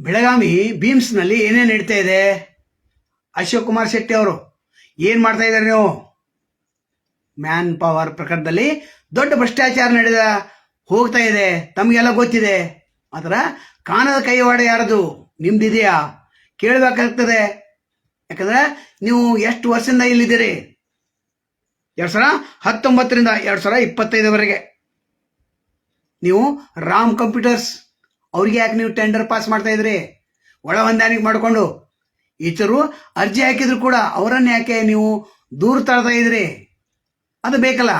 ಬೆಳಗಾವಿ ಬೀಮ್ಸ್ನಲ್ಲಿ ಏನೇನು ನಡೀತಾ ಇದೆ? ಅಶೋಕ್ ಕುಮಾರ್ ಶೆಟ್ಟಿ ಅವರು, ಏನು ಮಾಡ್ತಾ ಇದ್ದಾರೆ ನೀವು? ಮ್ಯಾನ್ ಪವರ್ ಪ್ರಕರಣದಲ್ಲಿ ದೊಡ್ಡ ಭ್ರಷ್ಟಾಚಾರ ನಡೆದ, ಹೋಗ್ತಾ ಇದೆ, ತಮಗೆಲ್ಲ ಗೊತ್ತಿದೆ. ಮಾತ್ರ ಕಾಣದ ಕೈವಾಡ ಯಾರದು? ನಿಮ್ದಿದೆಯಾ? ಕೇಳಬೇಕಾಗ್ತದೆ. ಯಾಕಂದ್ರೆ ನೀವು ಎಷ್ಟು ವರ್ಷದಿಂದ ಇಲ್ಲಿದ್ದೀರಿ? ಎರಡು ಸಾವಿರ ಹತ್ತೊಂಬತ್ತರಿಂದ ಎರಡು ಸಾವಿರ ಇಪ್ಪತ್ತೈದವರೆಗೆ. ನೀವು ರಾಮ್ ಕಂಪ್ಯೂಟರ್ಸ್ ಅವ್ರಿಗೆ ಯಾಕೆ ನೀವು ಟೆಂಡರ್ ಪಾಸ್ ಮಾಡ್ತಾ ಇದ್ರಿ? ಒಳ ಹೊಂದಾಣಿಕೆ ಮಾಡಿಕೊಂಡು. ಈಚರು ಅರ್ಜಿ ಹಾಕಿದ್ರು ಕೂಡ ಅವರನ್ನು ಯಾಕೆ ನೀವು ದೂರ ತಳ್ತಾ ಇದ್ರಿ? ಅದು ಬೇಕಲ್ಲ.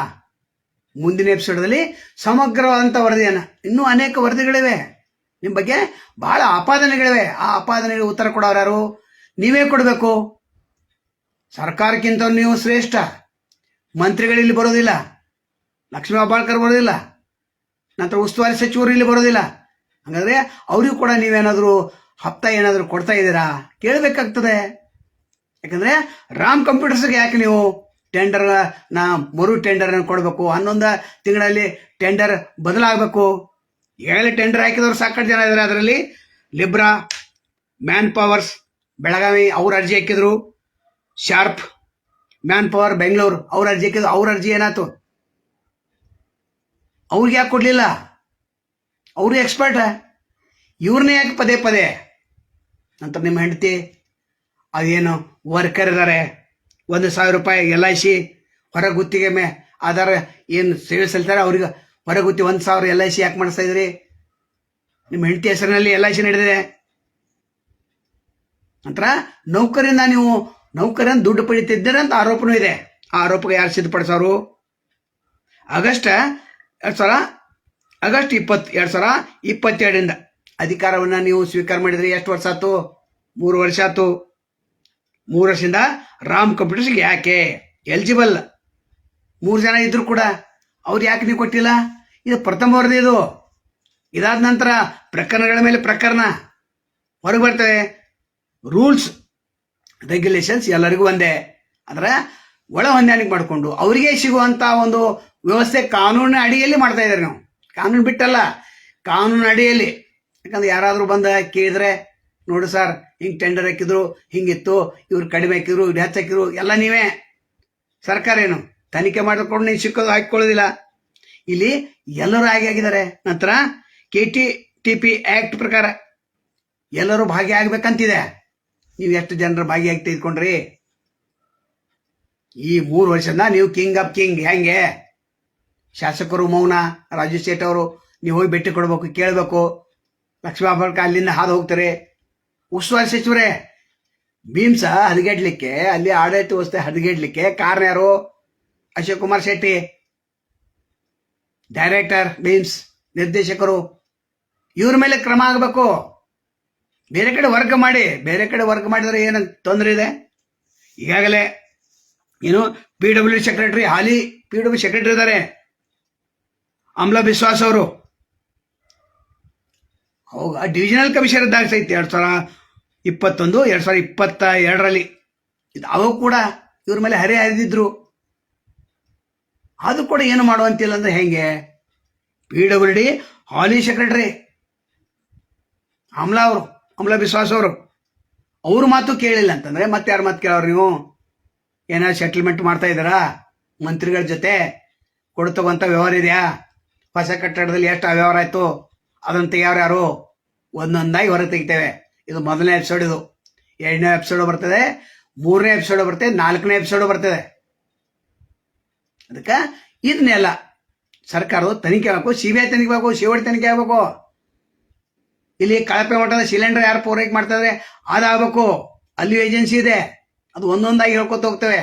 ಮುಂದಿನ ಎಪಿಸೋಡಲ್ಲಿ ಸಮಗ್ರವಾದಂಥ ವರದಿಯನ್ನು. ಇನ್ನೂ ಅನೇಕ ವರದಿಗಳಿವೆ. ನಿಮ್ಮ ಬಗ್ಗೆ ಬಹಳ ಆಪಾದನೆಗಳಿವೆ. ಆ ಆಪಾದನೆಗೆ ಉತ್ತರ ಕೊಡೋರು ಯಾರು? ನೀವೇ ಕೊಡಬೇಕು. ಸರ್ಕಾರಕ್ಕಿಂತ ನೀವು ಶ್ರೇಷ್ಠ. ಮಂತ್ರಿಗಳು ಇಲ್ಲಿ ಬರೋದಿಲ್ಲ. ಲಕ್ಷ್ಮೀ ಅಬ್ಬಾಳ್ಕರ್ ಬರೋದಿಲ್ಲ. ನಂತರ ಉಸ್ತುವಾರಿ ಸಚಿವರು ಇಲ್ಲಿ ಬರೋದಿಲ್ಲ. ಹಾಗಾದ್ರೆ ಅವರಿಗೂ ಕೂಡ ನೀವೇನಾದರೂ ಹಪ್ತ ಏನಾದರೂ ಕೊಡ್ತಾ ಇದ್ದೀರಾ? ಕೇಳಬೇಕಾಗ್ತದೆ. ಯಾಕಂದ್ರೆ ರಾಮ್ ಕಂಪ್ಯೂಟರ್ಸ್ಗೆ ಯಾಕೆ ನೀವು ಟೆಂಡರ್ ನಾ ಮರು ಟೆಂಡರ್ ಕೊಡಬೇಕು? ಹನ್ನೊಂದು ತಿಂಗಳಲ್ಲಿ ಟೆಂಡರ್ ಬದಲಾಗಬೇಕು. ಏಳು ಟೆಂಡರ್ ಹಾಕಿದವರು ಸಾಕಷ್ಟು ಜನ ಇದ್ದಾರೆ ಅದರಲ್ಲಿ. ಲಿಬ್ರಾ ಮ್ಯಾನ್ ಪವರ್ಸ್ ಬೆಳಗಾವಿ, ಅವ್ರ ಅರ್ಜಿ ಹಾಕಿದ್ರು. ಶಾರ್ಪ್ ಮ್ಯಾನ್ ಪವರ್ ಬೆಂಗಳೂರು ಅವ್ರ ಅರ್ಜಿ ಹಾಕಿದ್ರು. ಅವ್ರ ಅರ್ಜಿ ಏನಾಯ್ತು? ಅವ್ರಿಗೆ ಯಾಕೆ ಕೊಡಲಿಲ್ಲ? ಅವರು ಎಕ್ಸ್ಪರ್ಟ್ ಇವ್ರನ್ನೇ ಯಾಕೆ ಪದೇ ಪದೇ? ನಂತರ ನಿಮ್ಮ ಹೆಂಡತಿ, ಅದೇನು ವರ್ಕರ್ ಇದ್ದಾರೆ ಒಂದು ಸಾವಿರ ರೂಪಾಯಿ ಎಲ್ ಐ ಸಿ ಹೊರ ಗುತ್ತಿಗೆ ಮೇ ಆಧಾರ ಏನು ಸೇವೆ ಸಲ್ತಾರೆ ಅವ್ರಿಗೆ ಹೊರಗುತ್ತಿ ಒಂದು ಸಾವಿರ ಎಲ್ ಐ ಸಿ ಯಾಕೆ ಮಾಡಿಸ್ತಾ ಇದ್ರಿ? ನಿಮ್ಮ ಹೆಂಡತಿ ಹೆಸರಿನಲ್ಲಿ ಎಲ್ ಐ ಸಿ ನಡೆದಿದೆ ನಂತರ ನೌಕರಿಂದ ನೀವು ನೌಕರನ್ನು ದುಡ್ಡು ಪಡಿತಿದ್ದೀರ ಅಂತ ಆರೋಪನೂ ಇದೆ. ಆ ಆರೋಪಕ್ಕೆ ಯಾರು ಸಿದ್ಧಪಡಿಸೋರು? ಆಗಸ್ಟ್ ಎರಡು ಸಾವಿರ ಆಗಸ್ಟ್ ಇಪ್ಪತ್ತು, ಎರಡು ಸಾವಿರ ಇಪ್ಪತ್ತೆರಡರಿಂದ. ಅಧಿಕಾರವನ್ನು ನೀವು ಸ್ವೀಕಾರ ಮಾಡಿದ್ರಿ, ಎಷ್ಟು ವರ್ಷ ಆಯ್ತು? ಮೂರು ವರ್ಷ ಆಯ್ತು. ಮೂರು ವರ್ಷದಿಂದ ರಾಮ್ ಕಂಪ್ಯೂಟರ್ಸ್ಗೆ ಯಾಕೆ? ಎಲಿಜಿಬಲ್. ಮೂರು ಜನ ಇದ್ರು ಕೂಡ. ಅವ್ರು ಯಾಕೆ ನೀವು ಕೊಟ್ಟಿಲ್ಲ? ಇದು ಪ್ರಥಮ ವರದಿ ಇದು. ಇದಾದ ನಂತರ ಪ್ರಕರಣಗಳ ಮೇಲೆ ಪ್ರಕರಣ. ಹೊರಗೆ ಬರ್ತವೆ. ರೂಲ್ಸ್, ರೆಗ್ಯುಲೇಷನ್ಸ್ ಎಲ್ಲರಿಗೂ ಒಂದೇ. ಅಂದ್ರೆ ಒಳ ಹೊಂದಾಣಿಕೆ ಮಾಡಿಕೊಂಡು ಅವರಿಗೆ ಸಿಗುವಂಥ ಒಂದು ವ್ಯವಸ್ಥೆ ಕಾನೂನಿನ ಅಡಿಯಲ್ಲಿ ಮಾಡ್ತಾ ಇದ್ದಾರೆ ನಾವು. ಕಾನೂನು ಬಿಟ್ಟಲ್ಲ, ಕಾನೂನು ಅಡಿಯಲ್ಲಿ. ಯಾಕಂದ್ರೆ ಯಾರಾದರೂ ಬಂದ ಕೇಳಿದ್ರೆ, ನೋಡು ಸರ್, ಹಿಂಗೆ ಟೆಂಡರ್ ಹಾಕಿದ್ರು ಹಿಂಗಿತ್ತು ಇವ್ರು ಕಡಿಮೆ ಹಾಕಿದ್ರು, ಇವ್ರು ಹೆಚ್ಚು ಹಾಕಿದ್ರು, ಎಲ್ಲ ನೀವೇ. ಸರ್ಕಾರ ಏನು? ತನಿಖೆ ಮಾಡಿಕೊಂಡು ನೀವು ಸಿಕ್ಕೋದು ಹಾಕಿಕೊಳ್ಳೋದಿಲ್ಲ. ಇಲ್ಲಿ ಎಲ್ಲರೂ ಆಗಿ ಆಗಿದ್ದಾರೆ. ನಂತರ K T T P act ಪ್ರಕಾರ ಎಲ್ಲರೂ ಭಾಗಿಯಾಗಬೇಕಂತಿದೆ. ನೀವು ಎಷ್ಟು ಜನರು ಭಾಗಿಯಾಗಿ ತೆಗೆದುಕೊಂಡ್ರಿ? ಈ ಮೂರು ವರ್ಷದಿಂದ ನೀವು ಕಿಂಗ್ ಆಫ್ ಕಿಂಗ್ ಹೆಂಗೆ? ಶಾಸಕರು ಮೌನ ರಾಜು ಶೇಟ್ ಅವರು, ನೀವು ಹೋಗಿ ಭೇಟಿ ಕೊಡಬೇಕು, ಕೇಳಬೇಕು. ಲಕ್ಷ್ಮೀ ಅಬ್ಬಳ್ಕ ಅಲ್ಲಿಂದ ಹಾದು ಹೋಗ್ತಾರೆ. ಉಸ್ತುವಾರಿ ಸಚಿವರೇ, ಭೀಮ್ಸ ಹದಗೆಡ್ಲಿಕ್ಕೆ, ಅಲ್ಲಿ ಆಡಳಿತ ವ್ಯವಸ್ಥೆ ಹದಗೆಡ್ಲಿಕ್ಕೆ ಕಾರಣ ಯಾರು? ಅಶೋಕ್ ಕುಮಾರ್ ಶೆಟ್ಟಿ. ಡೈರೆಕ್ಟರ್ ಭೀಮ್ಸ್, ನಿರ್ದೇಶಕರು, ಇವ್ರ ಮೇಲೆ ಕ್ರಮ ಆಗಬೇಕು. ಬೇರೆ ಕಡೆ ವರ್ಕ್ ಮಾಡಿ, ಬೇರೆ ಕಡೆ ವರ್ಕ್ ಮಾಡಿದ್ರೆ ಏನು ತೊಂದರೆ ಇದೆ? ಈಗಾಗಲೇ, ಏನು, ಪಿ ಡಬ್ಲ್ಯೂ ಸೆಕ್ರೆಟರಿ ಹಾಲಿ, ಪಿ ಡಬ್ಲ್ಯೂ ಸೆಕ್ರೆಟರಿ ಇದ್ದಾರೆ. ಅಮ್ಲ ಬಿಶ್ವಾಸ್ ಅವರು. ಅವಾಗ ಡಿವಿಷನಲ್ ಕಮಿಷನರ್ ಇದ್ದಾಗ ಸಹಿತ ಎರಡು ಸಾವಿರ ಇಪ್ಪತ್ತೊಂದು, ಎರಡು ಸಾವಿರ ಇಪ್ಪತ್ತ ಎರಡರಲ್ಲಿ. ಇದು ಅವಾಗ ಕೂಡ ಇವ್ರ ಮೇಲೆ ಹರಿ ಹರಿದಿದ್ರು. ಅದು ಕೂಡ ಏನು ಮಾಡುವಂತಿಲ್ಲ ಅಂದ್ರೆ ಹೆಂಗೆ? ಪಿ ಡಬ್ಲ್ಯೂ ಡಿ, ಹಾಲಿ ಸೆಕ್ರೆಟರಿ, ಅಮ್ಲಾ ಅವರು, ಅಮ್ಲಾ ಬಿಶ್ವಾಸ್ ಅವರು. ಅವ್ರ ಮಾತು ಕೇಳಿಲ್ಲ ಅಂತಂದ್ರೆ ಮತ್ತೆ ಯಾರ ಮಾತು ಕೇಳೋರು ನೀವು? ಏನಾದ್ರು ಸೆಟಲ್ಮೆಂಟ್ ಮಾಡ್ತಾ ಇದ್ದಾರಾ? ಮಂತ್ರಿಗಳ ಜೊತೆ? ಕೊಡ್ತಕ್ಕಂಥ ವ್ಯವಹಾರ ಇದೆಯಾ? ಹೊಸ ಕಟ್ಟಡದಲ್ಲಿ ಎಷ್ಟು ಅವ್ಯವಹಾರ ಆಯಿತು ಅದನ್ನು ತೆಗಿಯೋರು ಯಾರು? ಒಂದೊಂದಾಗಿ ಹೊರಗೆ ತೆಗಿತೇವೆ. ಇದು ಮೊದಲನೇ ಎಪಿಸೋಡ್ ಇದು. ಎರಡನೇ ಎಪಿಸೋಡ್ ಬರ್ತದೆ, ಮೂರನೇ ಎಪಿಸೋಡ್ ಬರ್ತದೆ, ನಾಲ್ಕನೇ ಎಪಿಸೋಡ್ ಬರ್ತದೆ. ಅದಕ್ಕೆ ಇದನ್ನೆಲ್ಲ ಸರ್ಕಾರವು ತನಿಖೆ ಆಗಬೇಕು ಸಿ ಬಿ ಐ ತನಿಖೆ ಆಗಬೇಕು ಶಿವಡಿ ತನಿಖೆ ಆಗಬೇಕು. ಇಲ್ಲಿ ಕಳಪೆ ಮಟ್ಟದ ಸಿಲಿಂಡರ್ ಯಾರು ಪೂರೈಕೆ ಮಾಡ್ತಾರೆ ಅದಾಗಬೇಕು. ಅಲ್ಲಿ ಏಜೆನ್ಸಿ ಇದೆ. ಅದು ಒಂದೊಂದಾಗಿ ಹೇಳ್ಕೊತ ಹೋಗ್ತೇವೆ.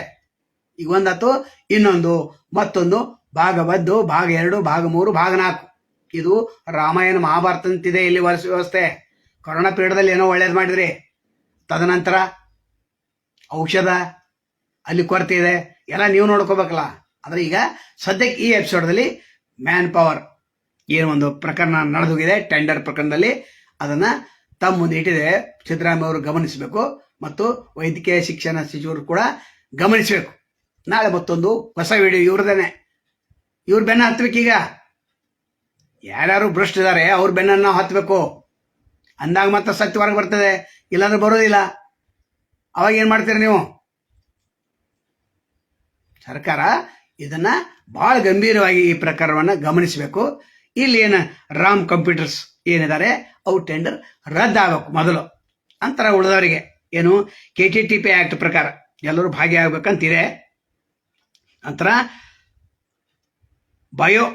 ಈಗ ಒಂದಾತು ಇನ್ನೊಂದು, ಮತ್ತೊಂದು ಭಾಗ ಬದ್ದು ಭಾಗ ಎರಡು, ಭಾಗ ಮೂರು, ಭಾಗ ನಾಲ್ಕು. ಇದು ರಾಮಾಯಣ ಮಹಾಭಾರತ ಅಂತಿದೆ ಇಲ್ಲಿ ವರ್ಷ ವ್ಯವಸ್ಥೆ. ಕೊರೋನಾ ಪೀರಿಯಡ್ದಲ್ಲಿ ಏನೋ ಒಳ್ಳೇದು ಮಾಡಿದ್ರಿ. ತದನಂತರ ಔಷಧ ಅಲ್ಲಿ ಕೊರತೆ ಇದೆ. ಎಲ್ಲ ನೀವು ನೋಡ್ಕೋಬೇಕಲ್ಲ. ಆದರೆ ಈಗ ಸದ್ಯಕ್ಕೆ ಈ ಎಪಿಸೋಡ್ದಲ್ಲಿ ಮ್ಯಾನ್ ಪವರ್ ಏನು ಒಂದು ಪ್ರಕರಣ ನಡೆದೋಗಿದೆ. ಟೆಂಡರ್ ಪ್ರಕರಣದಲ್ಲಿ ಅದನ್ನು ತಮ್ಮ ಮುಂದೆ ಇಟ್ಟಿದೆ. ಸಿದ್ದರಾಮಯ್ಯ ಅವರು ಗಮನಿಸಬೇಕು. ಮತ್ತು ವೈದ್ಯಕೀಯ ಶಿಕ್ಷಣ ಸಚಿವರು ಕೂಡ ಗಮನಿಸಬೇಕು. ನಾಳೆ ಮತ್ತೊಂದು ಹೊಸ ವಿಡಿಯೋ ಇವ್ರದೇನೆ ಇವ್ರ ಬೆನ್ನ ಹತ್ಬೇಕೀಗ ಯಾರ್ಯಾರು ಭ್ರಷ್ಟಿದ್ದಾರೆ ಅವ್ರ ಬೆನ್ನನ್ನು ಹತ್ತಬೇಕು ಅಂದಾಗ ಮತ್ತೆ ಹೊರಗೆ ಬರ್ತದೆ. ಇಲ್ಲಾಂದ್ರೆ ಬರೋದಿಲ್ಲ. ಅವಾಗ ಏನು ಮಾಡ್ತೀರಿ ನೀವು? ಸರ್ಕಾರ ಇದನ್ನ ಬಹಳ ಗಂಭೀರವಾಗಿ ಈ ಪ್ರಕರಣವನ್ನು ಗಮನಿಸಬೇಕು. ಇಲ್ಲಿ ಏನು ರಾಮ್ ಕಂಪ್ಯೂಟರ್ಸ್ ಏನಿದ್ದಾರೆ ಅವು ಟೆಂಡರ್ ರದ್ದಾಗಬೇಕು ಮೊದಲು. ಅಂತರ ಉಳಿದವರಿಗೆ. ಏನು? K T T P act ಪ್ರಕಾರ ಎಲ್ಲರೂ ಭಾಗಿಯಾಗಬೇಕಂತಿದೆ ನಂತರ ಬಯೋ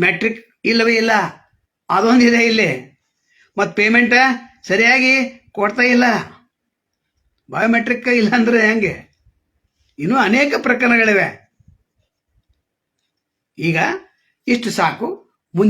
ಮೆಟ್ರಿಕ್ ಇಲ್ಲವೇ ಇಲ್ಲ? ಅದೊಂದಿದೆ ಇಲ್ಲಿ. ಮತ್ತು ಪೇಮೆಂಟ ಸರಿಯಾಗಿ ಕೊಡ್ತಾ ಇಲ್ಲ? ಬಯೋಮೆಟ್ರಿಕ್ ಇಲ್ಲ ಹೆಂಗೆ? ಇನ್ನೂ ಅನೇಕ ಪ್ರಕರಣಗಳಿವೆ. ಈಗ ಇಷ್ಟು ಸಾಕು. ಮುಂದೆ